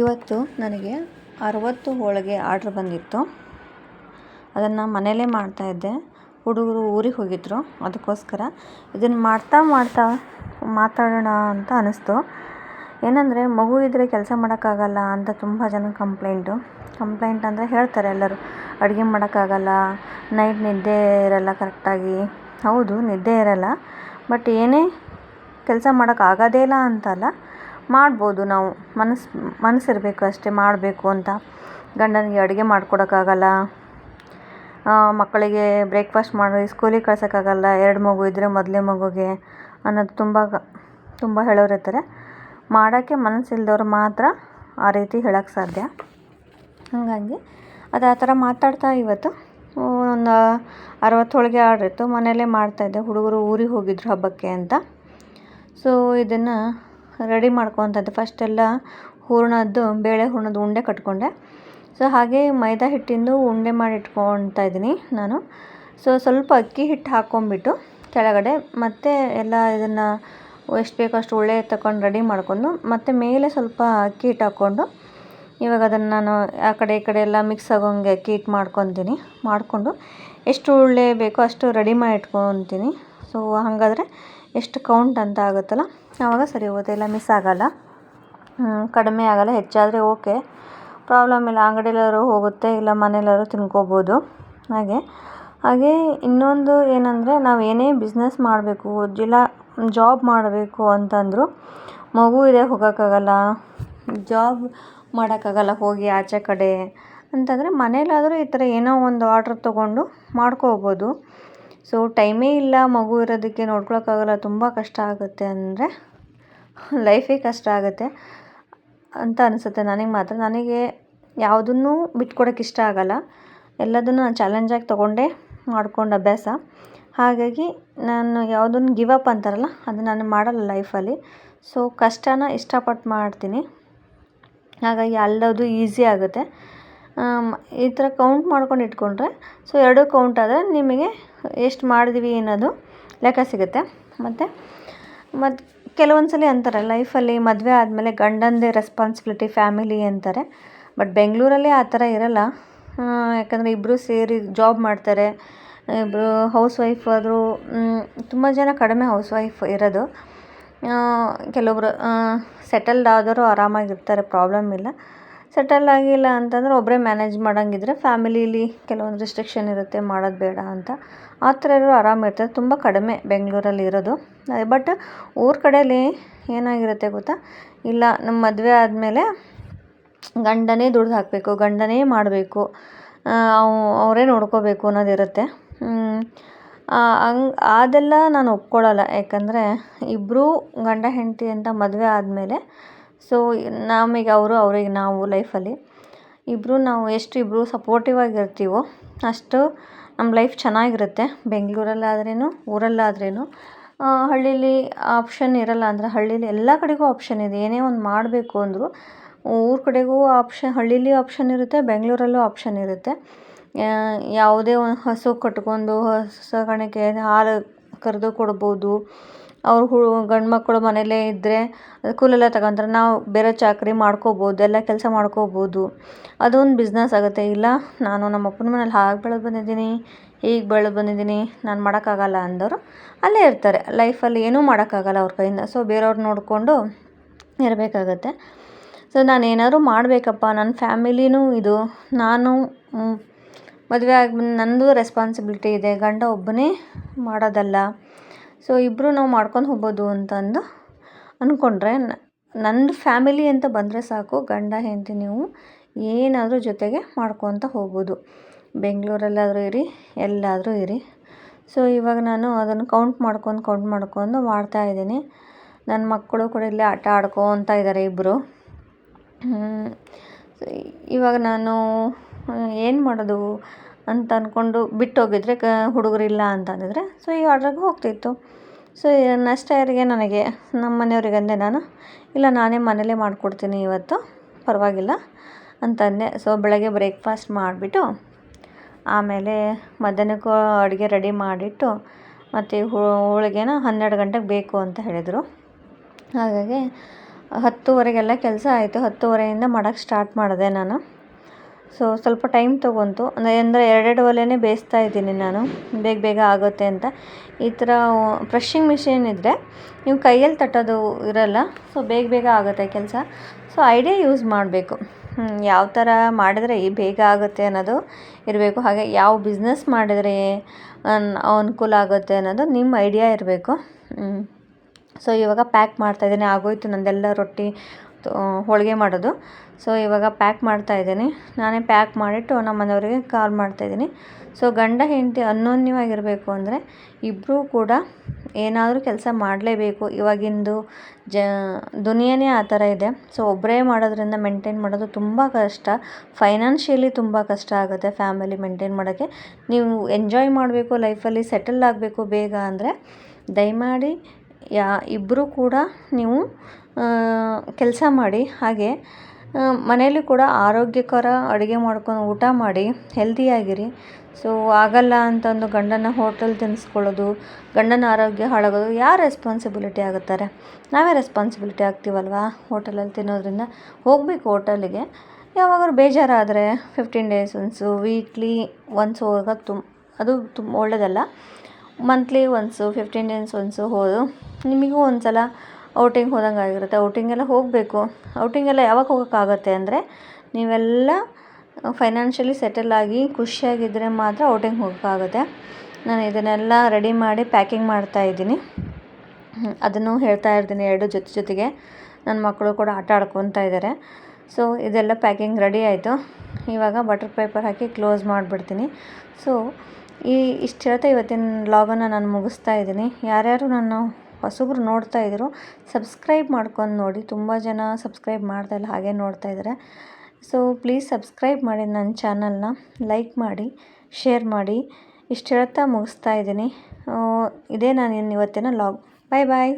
ಇವತ್ತು ನನಗೆ ಅರವತ್ತು ಹೋಳಿಗೆ ಆರ್ಡ್ರ್ ಬಂದಿತ್ತು. ಅದನ್ನು ಮನೆಯಲ್ಲೇ ಮಾಡ್ತಾಯಿದ್ದೆ ಹುಡುಗರು ಊರಿಗೆ ಹೋಗಿದ್ದರು ಅದಕ್ಕೋಸ್ಕರ ಇದನ್ನು ಮಾಡ್ತಾ ಮಾಡ್ತಾ ಮಾತಾಡೋಣ ಅಂತ ಅನ್ನಿಸ್ತು ಏನಂದರೆ, ಮಗು ಇದ್ದರೆ ಕೆಲಸ ಮಾಡೋಕ್ಕಾಗಲ್ಲ ಅಂತ ತುಂಬ ಜನ ಕಂಪ್ಲೇಂಟು ಕಂಪ್ಲೇಂಟ್ ಅಂದರೆ ಹೇಳ್ತಾರೆ ಎಲ್ಲರೂ. ಅಡುಗೆ ಮಾಡೋಕ್ಕಾಗಲ್ಲ ನೈಟ್ ನಿದ್ದೆ ಇರಲ್ಲ ಕರೆಕ್ಟಾಗಿ ಹೌದು, ನಿದ್ದೆ ಇರಲ್ಲ. ಬಟ್ ಏನೇ ಕೆಲಸ ಮಾಡೋಕ್ಕಾಗೋದೇ ಇಲ್ಲ ಅಂತಲ್ಲ. ಮಾಡ್ಬೋದು ನಾವು. ಮನಸ್ಸು ಮನಸ್ಸಿರಬೇಕು ಅಷ್ಟೇ, ಮಾಡಬೇಕು ಅಂತ. ಗಂಡನಿಗೆ ಅಡುಗೆ ಮಾಡ್ಕೊಡೋಕ್ಕಾಗಲ್ಲ. ಮಕ್ಕಳಿಗೆ ಬ್ರೇಕ್ಫಾಸ್ಟ್ ಮಾಡಿ ಸ್ಕೂಲಿಗೆ ಕಳ್ಸೋಕ್ಕಾಗಲ್ಲ. ಎರಡು ಮಗು ಇದ್ದರೆ ಮೊದಲೇ ಮಗುಗೆ ಅನ್ನೋದು ತುಂಬ ತುಂಬ ಹೇಳೋರು ಇರ್ತಾರೆ. ಮಾಡೋಕ್ಕೆ ಮನಸ್ಸಿಲ್ದವ್ರು ಮಾತ್ರ ಆ ರೀತಿ ಹೇಳೋಕ್ಕೆ ಸಾಧ್ಯ. ಹಾಗಾಗಿ ಅದು ಆ ಥರ ಮಾತಾಡ್ತಾ ಇವತ್ತು. ಒಂದು ಅರವತ್ತು ಹೋಳಿಗೆ ಆರ್ಡ್ರ್ ಇತ್ತು ಮನೆಯಲ್ಲೇ ಮಾಡ್ತಾಯಿದ್ದೆ ಹುಡುಗರು ಊರಿಗೆ ಹೋಗಿದ್ರು ಹಬ್ಬಕ್ಕೆ ಅಂತ. ಸೊ ಇದನ್ನು ರೆಡಿ ಮಾಡ್ಕೊಳ್ತಾಯಿದ್ದೆ ಫಸ್ಟ್ ಫಸ್ಟೆಲ್ಲ ಹೂರಣದ್ದು, ಬೇಳೆ ಹೂರಣದ ಉಂಡೆ ಕಟ್ಕೊಂಡೆ. ಸೊ ಹಾಗೆ ಮೈದಾ ಹಿಟ್ಟಿಂದು ಉಂಡೆ ಮಾಡಿ ಇಟ್ಕೊಳ್ತಾ ಇದ್ದೀನಿ ನಾನು. ಸೊ ಸ್ವಲ್ಪ ಅಕ್ಕಿ ಹಿಟ್ಟು ಹಾಕ್ಕೊಂಬಿಟ್ಟು ಕೆಳಗಡೆ ಮತ್ತು ಎಲ್ಲ ಇದನ್ನು ಎಷ್ಟು ಬೇಕೋ ಅಷ್ಟು ಉಳ್ಳೆ ತಗೊಂಡು ರೆಡಿ ಮಾಡಿಕೊಂಡು ಮತ್ತು ಮೇಲೆ ಸ್ವಲ್ಪ ಅಕ್ಕಿ ಹಿಟ್ಟು ಹಾಕ್ಕೊಂಡು ಇವಾಗ ಅದನ್ನು ನಾನು ಆ ಕಡೆ ಈ ಕಡೆ ಎಲ್ಲ ಮಿಕ್ಸ್ ಆಗೋಂಗೆ ಅಕ್ಕಿ ಹಿಟ್ಟು ಮಾಡ್ಕೊತೀನಿ. ಮಾಡಿಕೊಂಡು ಎಷ್ಟು ಉಳ್ಳೆ ಬೇಕೋ ಅಷ್ಟು ರೆಡಿ ಮಾಡಿ ಇಟ್ಕೊತೀನಿ ಸೊ ಹಾಗಾದರೆ ಎಷ್ಟು ಕೌಂಟ್ ಅಂತ ಆಗುತ್ತಲ್ಲ? ಆವಾಗ ಸರಿ ಹೋಗುತ್ತೆ. ಇಲ್ಲ ಮಿಸ್ ಆಗೋಲ್ಲ. ಕಡಿಮೆ ಆಗೋಲ್ಲ. ಹೆಚ್ಚಾದರೆ ಓಕೆ ಪ್ರಾಬ್ಲಮ್ ಇಲ್ಲ. ಅಂಗಡಿಲಾದ್ರು ಹೋಗುತ್ತೆ. ಇಲ್ಲ ಮನೇಲಾದ್ರು ತಿನ್ಕೋಬೋದು. ಹಾಗೆ. ಹಾಗೆ ಇನ್ನೊಂದು ಏನಂದರೆ ನಾವು ಏನೇ ಬಿಸ್ನೆಸ್ ಮಾಡಬೇಕು, ಇಲ್ಲ ಜಾಬ್ ಮಾಡಬೇಕು ಅಂತಂದರೂ ಮಗು ಇದೆ, ಹೋಗೋಕ್ಕಾಗಲ್ಲ. ಜಾಬ್ ಮಾಡೋಕ್ಕಾಗಲ್ಲ. ಹೋಗಿ ಆಚೆ ಕಡೆ ಅಂತಂದರೆ ಮನೇಲಾದರೂ ಈ ಥರ ಏನೋ ಒಂದು ಆರ್ಡ್ರ್ ತೊಗೊಂಡು ಮಾಡ್ಕೋಬೋದು. ಸೊ ಟೈಮೇ ಇಲ್ಲ ಮಗು ಇರೋದಕ್ಕೆ ನೋಡ್ಕೊಳಕ್ಕಾಗಲ್ಲ, ತುಂಬ ಕಷ್ಟ ಆಗುತ್ತೆ ಅಂದರೆ ಲೈಫೇ ಕಷ್ಟ ಆಗುತ್ತೆ ಅಂತ ಅನಿಸುತ್ತೆ ನನಗೆ ಮಾತ್ರ. ನನಗೆ ಯಾವುದನ್ನೂ ಬಿಟ್ಕೊಡೋಕೆ ಇಷ್ಟ ಆಗಲ್ಲ. ಎಲ್ಲದನ್ನು ನಾನು ಚಾಲೆಂಜಾಗಿ ತೊಗೊಂಡೇ ಮಾಡ್ಕೊಂಡು ಅಭ್ಯಾಸ. ಹಾಗಾಗಿ ನಾನು ಯಾವುದನ್ನು ಗಿವ್ ಅಪ್ ಅಂತಾರಲ್ಲ, ಅದು ನಾನು ಮಾಡಲ್ಲ ಲೈಫಲ್ಲಿ ಸೊ ಕಷ್ಟನ ಇಷ್ಟಪಟ್ಟು ಮಾಡ್ತೀನಿ. ಹಾಗಾಗಿ ಎಲ್ಲದೂ ಈಸಿ ಆಗುತ್ತೆ. ಈ ಥರ ಕೌಂಟ್ ಮಾಡ್ಕೊಂಡು ಇಟ್ಕೊಂಡ್ರೆ ಸೊ ಎರಡು ಕೌಂಟ್ ಆದರೆ ನಿಮಗೆ ಎಷ್ಟು ಮಾಡಿದ್ವಿ ಅನ್ನೋದು ಲೆಕ್ಕ ಸಿಗುತ್ತೆ. ಮತ್ತು ಮತ್ತು ಕೆಲವೊಂದು ಸಲ ಅಂತಾರೆ ಲೈಫಲ್ಲಿ ಮದುವೆ ಆದಮೇಲೆ ಗಂಡಂದೇ ರೆಸ್ಪಾನ್ಸಿಬಿಲಿಟಿ ಫ್ಯಾಮಿಲಿ ಅಂತಾರೆ. ಬಟ್ ಬೆಂಗಳೂರಲ್ಲಿ ಆ ಥರ ಇರೋಲ್ಲ. ಯಾಕಂದರೆ ಇಬ್ಬರು ಸೇರಿ ಜಾಬ್ ಮಾಡ್ತಾರೆ ಇಬ್ಬರು ಹೌಸ್ ವೈಫ್ ಆದರೂ ತುಂಬ ಜನ ಕಡಿಮೆ ಹೌಸ್ ವೈಫ್ ಇರೋದು ಕೆಲವೊಬ್ಬರು ಸೆಟಲ್ಡ್ ಆದವರು ಆರಾಮಾಗಿರ್ತಾರೆ ಪ್ರಾಬ್ಲಮ್ ಇಲ್ಲ. ಸೆಟಲ್ ಆಗಿಲ್ಲ ಅಂತಂದರೆ ಒಬ್ಬರೇ ಮ್ಯಾನೇಜ್ ಮಾಡೋಂಗಿದ್ರೆ ಫ್ಯಾಮಿಲೀಲಿ ಕೆಲವೊಂದು ರಿಸ್ಟ್ರಿಕ್ಷನ್ ಇರುತ್ತೆ, ಮಾಡೋದು ಬೇಡ ಅಂತ. ಆ ಥರ ಇರೋರು ಆರಾಮಿರ್ತಾರೆ ತುಂಬ ಕಡಿಮೆ ಬೆಂಗಳೂರಲ್ಲಿ ಇರೋದು. ಬಟ್ ಊರ ಕಡೆಯಲ್ಲಿ ಏನಾಗಿರುತ್ತೆ ಗೊತ್ತಾ? ಇಲ್ಲ ನಮ್ಮ ಮದುವೆ ಆದಮೇಲೆ ಗಂಡನೇ ದುಡ್ದು ಹಾಕಬೇಕು, ಗಂಡನೇ ಮಾಡಬೇಕು. ಅವು, ಅವರೇ ನೋಡ್ಕೋಬೇಕು ಅನ್ನೋದಿರುತ್ತೆ ಹಂಗ್, ಅದೆಲ್ಲ ನಾನು ಒಪ್ಕೊಳ್ಳಲ್ಲ ಯಾಕಂದರೆ ಇಬ್ಬರೂ ಗಂಡ ಹೆಂಡತಿ ಅಂತ ಮದುವೆ ಆದಮೇಲೆ ಸೊ, ನಮಗೆ ಅವರು ಅವ್ರಿಗೆ ನಾವು ಲೈಫಲ್ಲಿ ಇಬ್ಬರೂ ನಾವು ಎಷ್ಟು ಇಬ್ಬರು ಸಪೋರ್ಟಿವ್ ಆಗಿರ್ತೀವೋ ಅಷ್ಟು ನಮ್ಮ ಲೈಫ್ ಚೆನ್ನಾಗಿರುತ್ತೆ. ಬೆಂಗಳೂರಲ್ಲಾದ್ರೇನು ಊರಲ್ಲಾದ್ರೂ ಹಳ್ಳೀಲಿ ಆಪ್ಷನ್ ಇರೋಲ್ಲ ಅಂದರೆ ಹಳ್ಳೀಲಿ ಎಲ್ಲ ಕಡೆಗೂ ಆಪ್ಷನ್ ಇದೆ. ಏನೇ ಒಂದು ಮಾಡಬೇಕು ಅಂದರೂ ಊರ ಕಡೆಗೂ ಆಪ್ಷನ್ ಹಳ್ಳೀಲಿ ಆಪ್ಷನ್ ಇರುತ್ತೆ, ಬೆಂಗಳೂರಲ್ಲೂ ಆಪ್ಷನ್ ಇರುತ್ತೆ. ಯಾವುದೇ ಒಂದು ಹಸು ಕಟ್ಕೊಂಡು, ಹಸು ಸಾಕಾಣಿಕೆ ಹಾಲು ಕರೆದು ಕೊಡ್ಬೋದು. ಅವ್ರು ಹು ಗಂಡು ಮಕ್ಕಳು ಮನೆಯಲ್ಲೇ ಇದ್ದರೆ ಕೂಲೆಲ್ಲ ತಗೊಂತಾರೆ ನಾವು ಬೇರೆ ಚಾಕರಿ ಮಾಡ್ಕೋಬೋದು, ಎಲ್ಲ ಕೆಲಸ ಮಾಡ್ಕೋಬೋದು. ಅದೊಂದು ಬಿಸ್ನೆಸ್ ಆಗುತ್ತೆ. ಇಲ್ಲ, ನಾನು ನಮ್ಮ ಅಪ್ಪನ ಮನೇಲಿ ಹಾಗೆ ಬೆಳೆದು ಬಂದಿದ್ದೀನಿ, ಹೀಗೆ ಬೆಳೆದು ಬಂದಿದ್ದೀನಿ. ನಾನು ಮಾಡೋಕ್ಕಾಗಲ್ಲ ಅಂದವರು ಅಲ್ಲೇ ಇರ್ತಾರೆ. ಲೈಫಲ್ಲಿ ಏನೂ ಮಾಡೋಕ್ಕಾಗಲ್ಲ ಅವ್ರ ಕೈಯಿಂದ. ಸೊ ಬೇರೆಯವ್ರು ನೋಡಿಕೊಂಡು ಇರಬೇಕಾಗತ್ತೆ. ಸೊ ನಾನು ಏನಾದ್ರು ಮಾಡಬೇಕಪ್ಪ. ನನ್ನ ಫ್ಯಾಮಿಲಿನೂ ಇದು. ನಾನು ಮದುವೆ ಆಗಿ ನನ್ನದು ರೆಸ್ಪಾನ್ಸಿಬಿಲಿಟಿ ಇದೆ. ಗಂಡ ಒಬ್ಬನೇ ಮಾಡೋದಲ್ಲ. ಸೊ ಇಬ್ಬರು ನಾವು ಮಾಡ್ಕೊಂಡು ಹೋಗ್ಬೋದು ಅಂತಂದು ಅಂದ್ಕೊಂಡ್ರೆ ನನ್ನ ಫ್ಯಾಮಿಲಿ ಅಂತ ಬಂದರೆ ಸಾಕು, ಗಂಡ, ಹೆಂಡತಿ ನೀವು ಏನಾದರೂ ಜೊತೆಗೆ ಮಾಡ್ಕೊತ ಹೋಗ್ಬೋದು. ಬೆಂಗಳೂರಲ್ಲಾದರೂ ಇರಿ, ಎಲ್ಲಾದರೂ ಇರಿ. ಸೊ ಇವಾಗ ನಾನು ಅದನ್ನು ಕೌಂಟ್ ಮಾಡ್ಕೊಂಡು ಕೌಂಟ್ ಮಾಡ್ಕೊಂಡು ಮಾಡ್ತಾಯಿದ್ದೀನಿ ನನ್ನ ಮಕ್ಕಳು ಕೂಡ ಇಲ್ಲೇ ಆಟ ಆಡ್ಕೊತ ಇದ್ದಾರೆ ಇಬ್ಬರು ಇವಾಗ ನಾನು, ಏನು ಮಾಡೋದು? ಅಂತ ಅಂದ್ಕೊಂಡು ಬಿಟ್ಟು ಹೋಗಿದ್ರೆ ಕ ಹುಡುಗರಿಲ್ಲ ಅಂತ ಅಂದಿದ್ರೆ ಸೊ ಈ ಆರ್ಡ್ರಿಗೆ ಹೋಗ್ತಿತ್ತು. ಸೊ ನೆಕ್ಸ್ಟ್ ಇಯರ್ಗೆ ನನಗೆ ನಮ್ಮ ಮನೆಯವ್ರಿಗೆ ಅಂದೆ ನಾನು, ಇಲ್ಲ, ನಾನೇ ಮನೆಯಲ್ಲೇ ಮಾಡಿಕೊಡ್ತೀನಿ ಇವತ್ತು, ಪರವಾಗಿಲ್ಲ ಅಂತ ಅಂದೆ. ಸೊ ಬೆಳಗ್ಗೆ ಬ್ರೇಕ್ಫಾಸ್ಟ್ ಮಾಡಿಬಿಟ್ಟು ಆಮೇಲೆ ಮಧ್ಯಾಹ್ನಕ್ಕೂ ಅಡುಗೆ ರೆಡಿ ಮಾಡಿಟ್ಟು ಮತ್ತು ಹೋಳಿಗೆನ ಹನ್ನೆರಡು ಗಂಟೆಗೆ ಬೇಕು ಅಂತ ಹೇಳಿದರು. ಹಾಗಾಗಿ ಹತ್ತುವರೆಗೆಲ್ಲ ಕೆಲಸ ಆಯಿತು. ಹತ್ತುವರೆಯಿಂದ ಮಾಡೋಕ್ಕೆ ಸ್ಟಾರ್ಟ್ ಮಾಡಿದೆ ನಾನು. ಸೊ ಸ್ವಲ್ಪ ಟೈಮ್ ತೊಗೊಂತು ಅಂದರೆ ಎರಡೆರಡು ಒಲೆನೇ ಬೇಯಿಸ್ತಾ ಇದ್ದೀನಿ ನಾನು. ಬೇಗ ಬೇಗ ಆಗುತ್ತೆ ಅಂತ. ಈ ಥರ ಫ್ರೆಶಿಂಗ್ ಮಿಷಿನ್ ಇದ್ದರೆ ನೀವು ಕೈಯಲ್ಲಿ ತಟ್ಟೋದು ಇರಲ್ಲ. ಸೊ ಬೇಗ ಬೇಗ ಆಗುತ್ತೆ ಕೆಲಸ. ಸೊ ಐಡಿಯಾ ಯೂಸ್ ಮಾಡಬೇಕು. ಯಾವ ಥರ ಮಾಡಿದರೆ ಬೇಗ ಆಗುತ್ತೆ ಅನ್ನೋದು ಇರಬೇಕು. ಹಾಗೆ ಯಾವ ಬಿಸ್ನೆಸ್ ಮಾಡಿದರೆ ಅನುಕೂಲ ಆಗುತ್ತೆ ಅನ್ನೋದು ನಿಮ್ಮ ಐಡಿಯಾ ಇರಬೇಕು. ಸೊ ಇವಾಗ ಪ್ಯಾಕ್ ಮಾಡ್ತಾಯಿದ್ದೀನಿ ಆಗೋಯ್ತು ನಂದೆಲ್ಲ ರೊಟ್ಟಿ ಹೋಳಿಗೆ ಮಾಡೋದು. ಸೊ ಇವಾಗ ಪ್ಯಾಕ್ ಮಾಡ್ತಾ ಇದ್ದೀನಿ. ನಾನೇ ಪ್ಯಾಕ್ ಮಾಡಿಟ್ಟು ನಮ್ಮ ಮನೆಯವರಿಗೆ ಕಾಲ್ ಮಾಡ್ತಾಯಿದ್ದೀನಿ ಸೊ ಗಂಡ ಹೆಂಡತಿ ಅನ್ಯೋನ್ಯವಾಗಿರಬೇಕು ಅಂದರೆ ಇಬ್ಬರೂ ಕೂಡ ಏನಾದರೂ ಕೆಲಸ ಮಾಡಲೇಬೇಕು. ಇವಾಗಿಂದು ಜ, ದುನಿಯಾನೇ ಆ ಥರ ಇದೆ. ಸೊ ಒಬ್ಬರೇ ಮಾಡೋದ್ರಿಂದ ಮೇಂಟೈನ್ ಮಾಡೋದು ತುಂಬ ಕಷ್ಟ. ಫೈನಾನ್ಷಿಯಲಿ ತುಂಬ ಕಷ್ಟ ಆಗುತ್ತೆ ಫ್ಯಾಮಿಲಿ ಮೇಂಟೈನ್ ಮಾಡೋಕ್ಕೆ. ನೀವು ಎಂಜಾಯ್ ಮಾಡಬೇಕು ಲೈಫಲ್ಲಿ ಸೆಟಲ್ ಆಗಬೇಕು ಬೇಗ ಅಂದರೆ ದಯಮಾಡಿ ಯಾ ಇಬ್ಬರೂ ಕೂಡ ನೀವು ಕೆಲಸ ಮಾಡಿ. ಹಾಗೆ ಮನೆಯಲ್ಲಿ ಕೂಡ ಆರೋಗ್ಯಕರ ಅಡುಗೆ ಮಾಡ್ಕೊಂಡು ಊಟ ಮಾಡಿ ಹೆಲ್ದಿಯಾಗಿರಿ ಸೊ ಆಗಲ್ಲ ಅಂತಂದು ಗಂಡನ ಹೋಟೆಲ್ ತಿನ್ನಿಸ್ಕೊಳ್ಳೋದು ಗಂಡನ ಆರೋಗ್ಯ ಹಾಳಾಗೋದು, ಯಾರು ರೆಸ್ಪಾನ್ಸಿಬಿಲಿಟಿ ಆಗುತ್ತಾರೆ? ನಾವೇ ರೆಸ್ಪಾನ್ಸಿಬಿಲಿಟಿ ಆಗ್ತೀವಲ್ವಾ ಹೋಟೆಲಲ್ಲಿ ತಿನ್ನೋದ್ರಿಂದ? ಹೋಗಬೇಕು ಹೋಟೆಲಿಗೆ ಯಾವಾಗಲೂ ಬೇಜಾರಾದರೆ fifteen days once weekly once ಹೋಗೋದು ತುಂಬ ಅದು ತುಂಬ ಒಳ್ಳೆಯದಲ್ಲ monthly once fifteen days once ಹೋದು. ನಿಮಗೂ ಒಂದು ಸಲ ಔಟಿಂಗ್ ಹೋದಂಗೆ ಆಗಿರುತ್ತೆ. ಔಟಿಂಗೆಲ್ಲ ಹೋಗಬೇಕು. ಔಟಿಂಗೆಲ್ಲ ಯಾವಾಗ ಹೋಗೋಕ್ಕಾಗತ್ತೆ ಅಂದರೆ ನೀವೆಲ್ಲ ಫೈನಾನ್ಷಿಯಲಿ ಸೆಟಲ್ ಆಗಿ ಖುಷಿಯಾಗಿದ್ದರೆ ಮಾತ್ರ ಔಟಿಂಗ್ ಹೋಗೋಕ್ಕಾಗತ್ತೆ. ನಾನು ಇದನ್ನೆಲ್ಲ ರೆಡಿ ಮಾಡಿ ಪ್ಯಾಕಿಂಗ್ ಮಾಡ್ತಾ ಇದ್ದೀನಿ. ಅದನ್ನು ಹೇಳ್ತಾ ಇರ್ತೀನಿ ಎರಡು ಜೊತೆ ಜೊತೆಗೆ. ನನ್ನ ಮಕ್ಕಳು ಕೂಡ ಆಟ ಆಡ್ಕೊತಾ ಇದ್ದಾರೆ. ಸೊ, ಇದೆಲ್ಲ ಪ್ಯಾಕಿಂಗ್ ರೆಡಿ ಆಯಿತು. ಇವಾಗ ಬಟರ್ ಪೇಪರ್ ಹಾಕಿ ಕ್ಲೋಸ್ ಮಾಡಿಬಿಡ್ತೀನಿ. ಸೊ, ಈ ಇಷ್ಟು ಹೇಳ್ತಾ ಇವತ್ತಿನ ವ್ಲಾಗನ್ನು ನಾನು ಮುಗಿಸ್ತಾ ಇದ್ದೀನಿ. ಯಾರ್ಯಾರು ನನ್ನ ಹೊಸಬ್ರು ನೋಡ್ತಾ ಇದ್ರು, ಸಬ್ಸ್ಕ್ರೈಬ್ ಮಾಡ್ಕೊಂಡು ನೋಡಿ. ತುಂಬ ಜನ ಸಬ್ಸ್ಕ್ರೈಬ್ ಮಾಡ್ತಾಯಿಲ್ಲ ಹಾಗೆ ನೋಡ್ತಾ ಇದ್ದಾರೆ ಸೊ, ಪ್ಲೀಸ್ ಸಬ್ಸ್ಕ್ರೈಬ್ ಮಾಡಿ ನನ್ನ ಚಾನಲ್ನ. ಲೈಕ್ ಮಾಡಿ, ಶೇರ್ ಮಾಡಿ. ಇಷ್ಟು ಹೇಳ್ತಾ ಮುಗಿಸ್ತಾ ಇದ್ದೀನಿ. ಇದೇ ನಾನು ಇವತ್ತಿನ ಲಾಗ್. ಬಾಯ್ ಬಾಯ್.